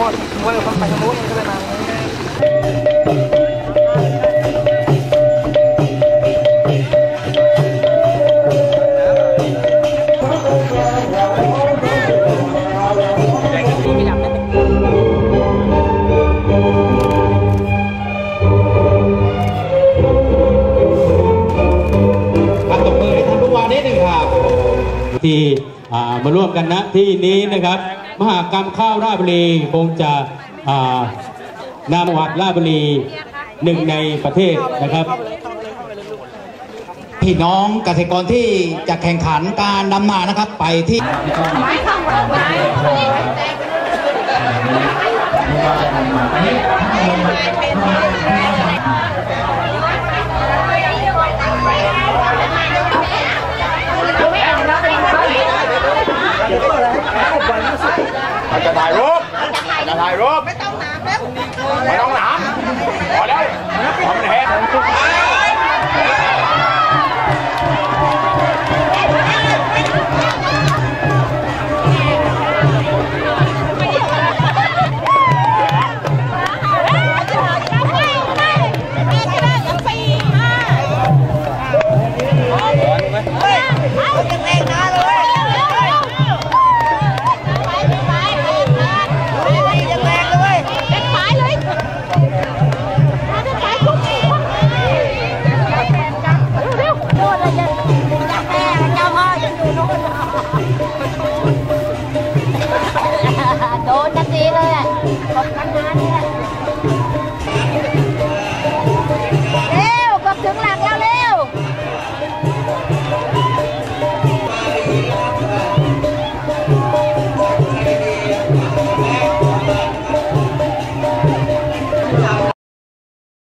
ว่าเราไปทางโน้นมันก็เลยมามาตบมือให้ท่านผู้ว่านิดหนึ่งครับที่มาร่วมกันนะที่นี้นะครับ มหากรรมข้าวราชบุรีคงจะอ่านามวัดราชบุรีหนึ่งในประเทศนะครับ พี่น้องเกษตรกรที่จะแข่งขันการดำนานะครับไปที่ là thầy luôn mày tông nạp đấy. Mày tông nạp ngồi đây. đồ ta gì thôi à không cắn nát